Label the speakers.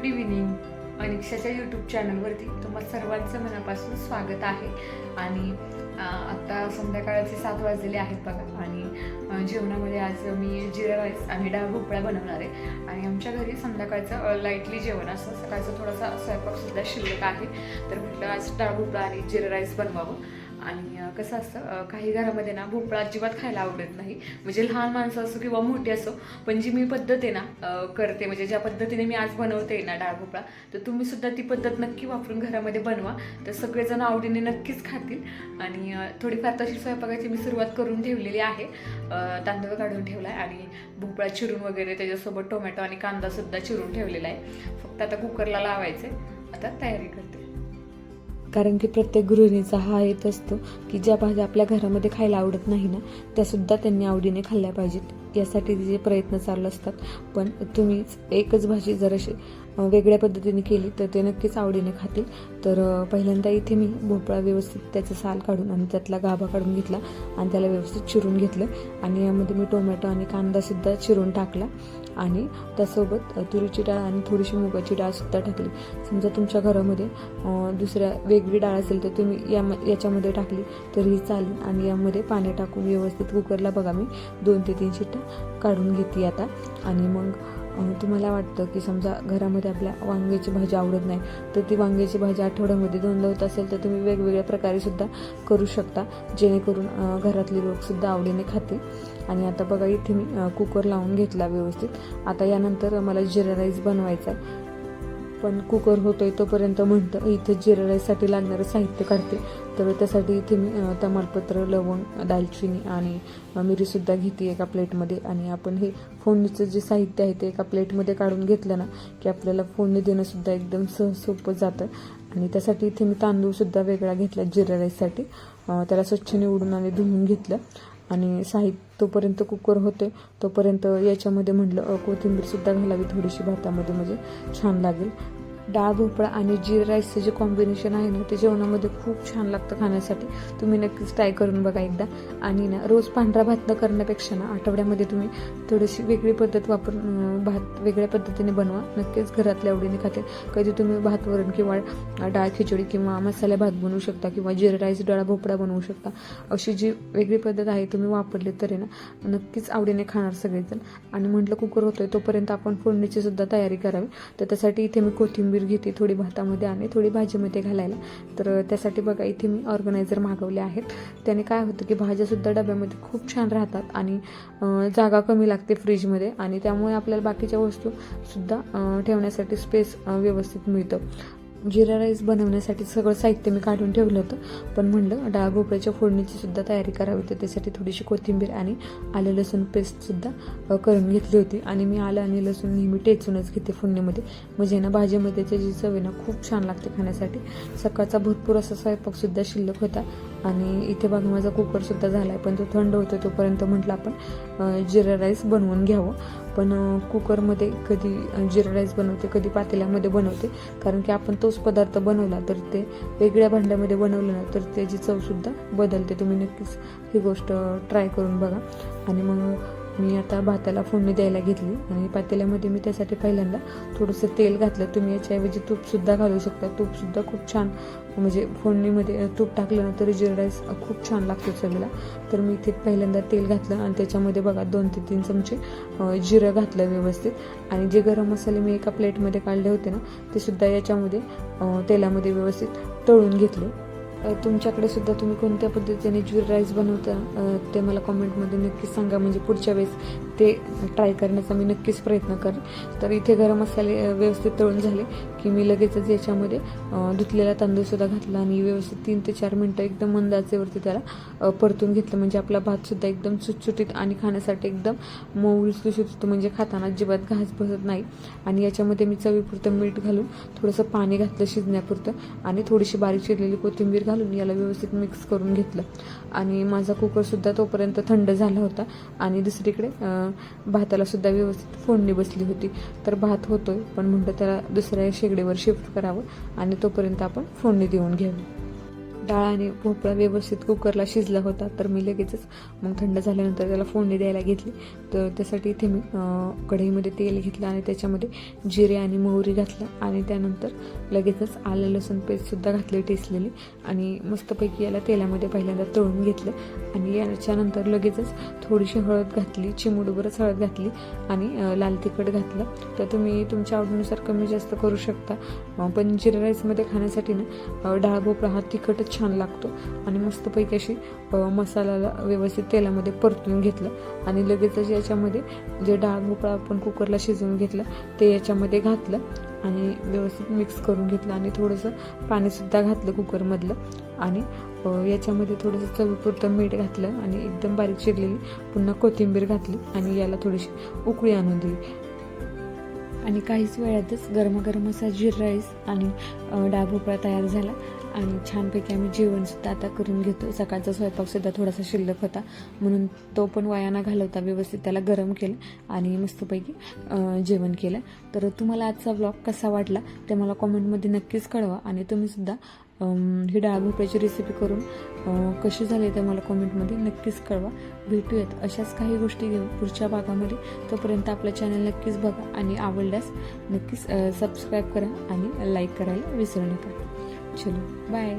Speaker 1: Good evening अनिक्षाच्या YouTube चॅनलवरती तुम्हा सर्वांचं मनापासून स्वागत आहे. आणि आत्ता संध्याकाळचे सात वाजलेले आहेत बघा. आणि जेवणामध्ये आज मी जिरा राईस आणि डाळ भोपळा बनवणार आहे. आणि आमच्या घरी संध्याकाळचं लाईटली जेवण असं सकाळचं थोडासा स्वयंपाकसुद्धा शिल्लक आहे. तर म्हटलं आज डाळ भोपळा आणि जिरा राईस बनवावं. आणि कसं असतं काही घरामध्ये ना भोपळा अजिबात खायला आवडत नाही. म्हणजे लहान माणसं असो किंवा मोठी असो पण जी मी पद्धत आहे ना करते म्हणजे ज्या पद्धतीने मी आज बनवते ना डाळ भोपळा तर तुम्ही सुद्धा ती पद्धत नक्की वापरून घरामध्ये बनवा. तर सगळेजण आवडीने नक्कीच खातील. आणि थोडीफार तशी स्वयंपाकाची मी सुरुवात करून ठेवलेली आहे. तांदूळ काढून ठेवला आहे आणि भोपळा चिरून वगैरे त्याच्यासोबत टोमॅटो आणि कांदासुद्धा चिरून ठेवलेला आहे. फक्त आता कुकरला लावायचे आता तयारी करते.
Speaker 2: कारण की प्रत्येक गृहिणीचा हा येत असतो की ज्या भाज्या आपल्या घरामध्ये खायला आवडत नाही ना त्यासुद्धा त्यांनी आवडीने खाल्ल्या पाहिजेत. यासाठी तिचे प्रयत्न चालू असतात. पण तुम्हीच एकच भाजी जर अशी वेगळ्या पद्धतीने केली तर ते नक्कीच आवडीने खातील. तर पहिल्यांदा इथे मी भोपळा व्यवस्थित त्याचं साल काढून आणि त्यातला गाभा काढून घेतला आणि त्याला व्यवस्थित चिरून घेतलं. आणि यामध्ये मी टोमॅटो आणि कांदासुद्धा चिरून टाकला. आणि त्यासोबत तुरीची डाळ आणि थोडीशी मुगाची डाळसुद्धा टाकली. समजा तुमच्या घरामध्ये दुसऱ्या वेगळी डाळ असेल तर तुम्ही या याच्यामध्ये टाकली तरीही चालेल. आणि यामध्ये पाणी टाकून व्यवस्थित कुकरला बघा मी दोन ते तीन शिट्ट्या काढून घेते आता. आणि मग तुम्हाला वाटतं की समजा घरामध्ये आपल्या वांग्याची भाजी आवडत नाही तर ती वांग्याची भाजी आठवड्यामध्ये दोनदा होत असेल तर तुम्ही वेगवेगळ्या प्रकारे सुद्धा करू शकता जेणेकरून घरातले लोकसुद्धा आवडीने खातील. आणि आता बघा इथे मी कुकर लावून घेतला व्यवस्थित. आता यानंतर मला जिरा राईस बनवायचा आहे. पण कुकर होतोय तोपर्यंत म्हणतं इथे जिरा राईससाठी लागणारं साहित्य काढते. तर त्यासाठी इथे मी तमालपत्र लवंग दालचिनी आणि मिरीसुद्धा घेते एका प्लेटमध्ये. आणि आपण हे फोडणीचं जे साहित्य आहे ते एका प्लेटमध्ये काढून घेतलं ना की आपल्याला फोडणी देणंसुद्धा एकदम सहज सोपं जातं. आणि त्यासाठी इथे मी तांदूळसुद्धा वेगळा घेतला जिरा राईससाठी त्याला स्वच्छ निवडून आणि धुवून घेतलं. आणि साहित्य तोपर्यंत कुकर होते तोपर्यंत याच्यामध्ये म्हटलं कोथिंबीरसुद्धा घालावी थोडीशी भातामध्ये म्हणजे छान लागेल. डाळ भोपळा आणि जिरा राईसचं जे कॉम्बिनेशन आहे ना ते जेवणामध्ये खूप छान लागतं खाण्यासाठी. तुम्ही नक्कीच ट्राय करून बघा एकदा. आणि ना रोज पांढरा भात न करण्यापेक्षा ना आठवड्यामध्ये तुम्ही थोडीशी वेगळी पद्धत वापरून भात वेगळ्या पद्धतीने बनवा. नक्कीच घरातल्या आवडीने खाते. कधी तुम्ही भात वरण किंवा डाळ खिचडी किंवा मसाले भात बनवू शकता किंवा जिरा राईस डाळ भोपळा बनवू शकता. अशी जी वेगळी पद्धत आहे तुम्ही वापरली तरी ना नक्कीच आवडीने खाणार सगळेजण. आणि म्हटलं कुकर होतोय तोपर्यंत आपण फोडणीची सुद्धा तयारी करावी. तर त्यासाठी इथे मी कोथिंबीर घेते थोडी भातामध्ये आणि थोडी भाजीमध्ये घालायला. तर त्यासाठी बघा इथे मी ऑर्गनायझर मागवले आहेत. त्याने काय होतं की भाज्यासुद्धा डब्यामध्ये खूप छान राहतात आणि जागा कमी लागते फ्रीजमध्ये आणि त्यामुळे आपल्याला बाकीच्या वस्तूसुद्धा ठेवण्यासाठी स्पेस व्यवस्थित मिळतं. जिरा राईस बनवण्यासाठी सगळं साहित्य मी काढून ठेवलं होतं. पण म्हणलं डाळ भोपळ्याच्या फोडणीची सुद्धा तयारी करावी होती त्यासाठी थोडीशी कोथिंबीर आणि आलं लसूण पेस्टसुद्धा करून घेतली होती. आणि मी आलं आणि लसूण नेहमी टेचूनच घेते फोडणीमध्ये. म्हणजे ना भाजीमध्ये त्याची चव आहे ना खूप छान लागते खाण्यासाठी. सकाळचा भरपूर असा स्वयंपाकसुद्धा शिल्लक होता. आणि इथे बघा माझा कुकरसुद्धा झाला आहे पण तो थंड होतो तोपर्यंत म्हटलं आपण जिरा राईस बनवून घ्यावं. पण कुकरमध्ये कधी जिरा राईस बनवते कधी पातेल्यामध्ये बनवते. कारण की आपण तोच पदार्थ बनवला तर ते वेगळ्या भांड्यामध्ये बनवलं ना तर त्याची चवसुद्धा बदलते. तुम्ही नक्कीच ही गोष्ट ट्राय करून बघा. आणि मग मी आता भाताला फोडणी द्यायला घेतली आणि पातेल्यामध्ये मी त्यासाठी पहिल्यांदा थोडंसं तेल घातलं. तुम्ही याच्याऐवजी तूपसुद्धा घालू शकता. तूपसुद्धा खूप छान म्हणजे फोडणीमध्ये तूप टाकलं ना तरी जिरा राईस खूप छान लागतो चवीला. तर मी इथे पहिल्यांदा तेल घातलं आणि त्याच्यामध्ये बघा दोन ते तीन चमचे जिरं घातलं व्यवस्थित. आणि जे गरम मसाले मी एका प्लेटमध्ये काढले होते ना ते सुद्धा याच्यामध्ये तेलामध्ये व्यवस्थित तळून घेतले. तुमच्याकडे सुद्धा तुम्ही कोणत्या पद्धतीने ज्वेल राईस बनवता ते मला कॉमेंटमध्ये नक्कीच सांगा. म्हणजे पुढच्या वेळेस ते ट्राय करण्याचा मी नक्कीच प्रयत्न करेन. तर इथे गरम मसाले व्यवस्थित तळून झाले की मी लगेचच याच्यामध्ये धुतलेला तांदूळसुद्धा घातला आणि व्यवस्थित तीन ते चार मिनटं एकदम मंद आचेवरती त्याला परतून घेतलं. म्हणजे आपला भातसुद्धा एकदम सुटसुटीत आणि खाण्यासाठी एकदम मऊ लुसलुशीत होतो म्हणजे खाताना अजिबात घास बसत नाही. आणि याच्यामध्ये मी चवीपुरतं मीठ घालून थोडंसं पाणी घातलं शिजण्यापुरतं आणि थोडीशी बारीक चिरलेली कोथिंबीर घालून याला व्यवस्थित मिक्स करून घेतलं. आणि माझा कुकरसुद्धा तोपर्यंत थंड झाला होता. आणि दुसरीकडे भाताला सुद्धा व्यवस्थित फोडणी बसली होती. तर भात होतोय पण म्हणतो त्याला दुसऱ्या शेगडीवर शिफ्ट करावं आणि तोपर्यंत आपण फोडणी देऊन घ्यावी. डाळ आणि भोपळा व्यवस्थित कुकरला शिजला होता तर मी लगेचच मग थंड झाल्यानंतर त्याला फोडणी द्यायला घेतली. तर त्यासाठी इथे मी कढईमध्ये तेल घेतलं आणि त्याच्यामध्ये जिरे आणि मोहरी घातलं आणि त्यानंतर लगेचच आलं लसूण पेस्टसुद्धा घातली टेसलेली आणि मस्तपैकी याला तेलामध्ये पहिल्यांदा तळून घेतलं आणि याच्यानंतर लगेचच थोडीशी हळद घातली चिमूडभरच हळद घातली आणि लाल तिखट घातलं. तर तुम्ही तुमच्या आवडीनुसार कमी जास्त करू शकता. पण जिरा राईसमध्ये खाण्यासाठी ना डाळ भोपळा हा तिखटच छान लागतो. आणि मस्तपैकी अशी मसाल्याला व्यवस्थित तेलामध्ये परतून घेतलं. आणि लगेचच याच्यामध्ये जे डाळ भोपळा आपण कुकरला शिजवून घेतलं ते याच्यामध्ये घातलं. आणि व्यवस्थित मिक्स करून घेतलं. आणि थोडंसं पाणीसुद्धा घातलं कुकरमधलं. आणि याच्यामध्ये थोडंसं चवीपुरतं मीठ घातलं. आणि एकदम बारीक चिरलेली पुन्हा कोथिंबीर घातली. आणि याला थोडीशी उकळी आणून दिली. आणि काहीच वेळातच गरमागरम असा जीर राईस आणि अ, डाळ भोपळा तयार झाला. आणि छानपैकी आम्ही जेवणसुद्धा आता करून घेतो. सकाळचा स्वयंपाकसुद्धा थोडासा शिल्लक होता. म्हणून तो पण वाया घालवता व्यवस्थित त्याला गरम केलं आणि मस्तपैकी जेवण केलं. तर तुम्हाला आजचा ब्लॉग कसा वाटला ते मला कॉमेंटमध्ये नक्कीच कळवा आणि तुम्हीसुद्धा ही डाळ भोपळ्याची रेसिपी करून कशी झाली ते मला कॉमेंटमध्ये नक्कीच कळवा. भेटूयात अशाच काही गोष्टी घेऊन पुढच्या भागामध्ये. तोपर्यंत आपलं चॅनल नक्कीच बघा आणि आवडल्यास नक्कीच सबस्क्राईब करा आणि लाईक करायला विसरू नका. चलो बाय